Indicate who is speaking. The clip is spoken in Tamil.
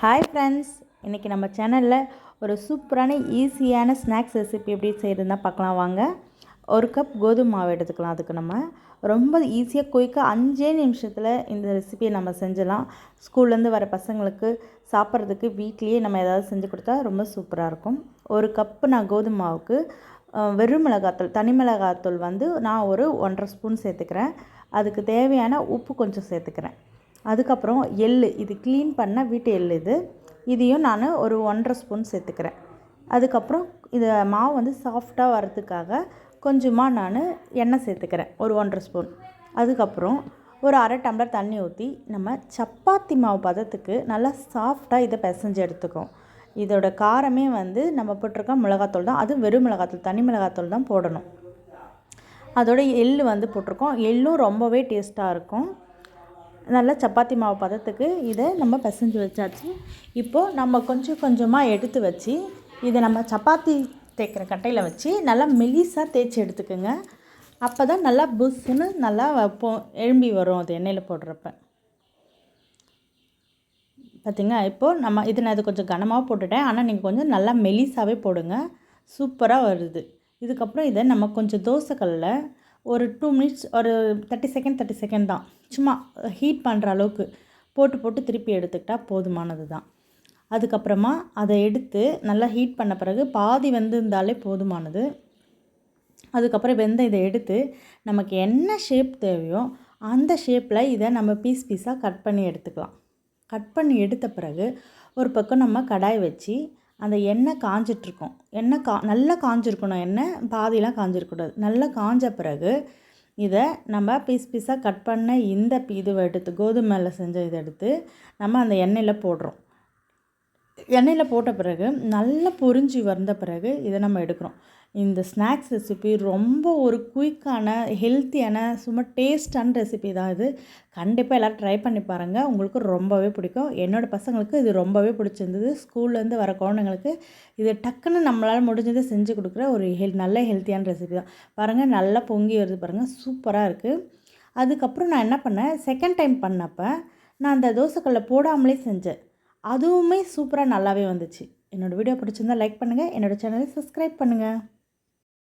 Speaker 1: ஹாய் ஃப்ரெண்ட்ஸ் இன்றைக்கி நம்ம சேனலில் ஒரு சூப்பரான ஈஸியான ஸ்நாக்ஸ் ரெசிபி எப்படி செய்கிறதுனா பார்க்கலாம் வாங்க. ஒரு கப் கோதுமை மாவு எடுத்துக்கலாம் அதுக்கு நம்ம. ரொம்ப ஈஸியாக குயிக்காக அஞ்சே நிமிஷத்தில் இந்த ரெசிபியை நம்ம செஞ்சலாம். ஸ்கூல்லேருந்து வர பசங்களுக்கு சாப்பிட்றதுக்கு வீட்லேயே நம்ம ஏதாவது செஞ்சு கொடுத்தா ரொம்ப சூப்பராக இருக்கும். ஒரு கப்பு நான் கோதுமை மாவுக்கு வெறும் மிளகாத்தூள் தனி மிளகாத்தூள் வந்து நான் ஒரு ஒன்றரை ஸ்பூன் சேர்த்துக்கிறேன். அதுக்கு தேவையான உப்பு கொஞ்சம் சேர்த்துக்கிறேன். அதுக்கப்புறம் எள் இது க்ளீன் பண்ண வீட்டு எள் இது. இதையும் நான் ஒரு ஒன்றரை ஸ்பூன் சேர்த்துக்கிறேன். அதுக்கப்புறம் இது மாவு வந்து சாஃப்டாக வரதுக்காக கொஞ்சமாக நான் எண்ணெய் சேர்த்துக்கிறேன் ஒரு ஒன்றரை ஸ்பூன் அதுக்கப்புறம் ஒரு அரை டம்ளர் தண்ணி ஊற்றி நம்ம சப்பாத்தி மாவு பதத்துக்கு நல்லா சாஃப்டாக இதை பிசைஞ்சு எடுத்துக்கோம். இதோட காரமே வந்து நம்ம போட்டிருக்க மிளகாத்தூள் தான். அது வெறும் மிளகாத்தூள் தனி மிளகாத்தூள் தான் போடணும். அதோட எள் வந்து போட்டிருக்கோம். எள்ளும் ரொம்பவே டேஸ்ட்டாக இருக்கும். நல்லா சப்பாத்தி மாவு பதத்துக்கு இதை நம்ம பிசைஞ்சு வச்சாச்சு. இப்போது நம்ம கொஞ்சம் கொஞ்சமாக எடுத்து வச்சு இதை நம்ம சப்பாத்தி தேய்க்கிற கட்டையில் வச்சு நல்லா மெலிசாக தேய்ச்சி எடுத்துக்கோங்க. அப்போ தான் நல்லா புஷ்ஷுன்னு நல்லா போ எழும்பி வரும் அது எண்ணெயில் போடுறப்ப. பார்த்தீங்க இப்போது நம்ம இது நான் இது கொஞ்சம் கனமாக போட்டுட்டேன். ஆனால் நீங்கள் கொஞ்சம் நல்லா மெலிசாகவே போடுங்க. சூப்பராக வருது. இதுக்கப்புறம் இதை நம்ம கொஞ்சம் தோசைக்கல்லில் ஒரு டூ மினிட்ஸ் ஒரு தேர்ட்டி செகண்ட் தேர்ட்டி செகண்ட் தான். சும்மா ஹீட் பண்ணுற அளவுக்கு போட்டு போட்டு திருப்பி எடுத்துக்கிட்டால் போதுமானது தான். அதுக்கப்புறமா அதை எடுத்து நல்லா ஹீட் பண்ண பிறகு பாதி வெந்திருந்தாலே போதுமானது. அதுக்கப்புறம் வெந்த இதை எடுத்து நமக்கு என்ன ஷேப் தேவையோ அந்த ஷேப்பில் இதை நம்ம பீஸ் பீஸாக கட் பண்ணி எடுத்துக்கலாம். கட் பண்ணி எடுத்த பிறகு ஒரு பக்கம் நம்ம கடாய் வச்சு அந்த எண்ணெய் காஞ்சிட்ருக்கும். எண்ணெய் கா நல்லா காஞ்சிருக்கணும் எண்ணெய் பாதிலாம் காஞ்சிருக்கக்கூடாது. நல்லா காஞ்ச பிறகு இதை நம்ம பீஸ் பீஸாக கட் பண்ண இந்த இது இதுவை எடுத்து கோதுமையில் செஞ்ச இதை எடுத்து நம்ம அந்த எண்ணெயில் போடுறோம். எண்ணெயில் போட்ட பிறகு நல்லா பொரிஞ்சு வந்த பிறகு இதை நம்ம எடுக்கிறோம். இந்த ஸ்நாக்ஸ் ரெசிபி ரொம்ப ஒரு குயிக்கான ஹெல்த்தியான சும்மா டேஸ்டான ரெசிபி தான் இது. கண்டிப்பாக எல்லோரும் ட்ரை பண்ணி பாருங்கள் உங்களுக்கு ரொம்பவே பிடிக்கும். என்னோடய பசங்களுக்கு இது ரொம்பவே பிடிச்சிருந்தது. ஸ்கூல்லேருந்து வர குழந்தைங்களுக்கு இது டக்குன்னு நம்மளால் முடிஞ்சதை செஞ்சு கொடுக்குற ஒரு ஹெல் நல்ல ஹெல்த்தியான ரெசிபி தான். பாருங்கள் நல்லா பொங்கி வருது பாருங்கள் சூப்பராக இருக்குது அதுக்கப்புறம் நான் என்ன பண்ணேன்? செகண்ட் டைம் பண்ணப்போ நான் அந்த தோசைக்கல்லை போடாமலே செஞ்சேன். அதுவுமே சூப்பராக நல்லாவே வந்துச்சு. என்னோடய வீடியோ பிடிச்சிருந்தா லைக் பண்ணுங்கள் என்னோடய சேனலை சப்ஸ்கிரைப் பண்ணுங்கள்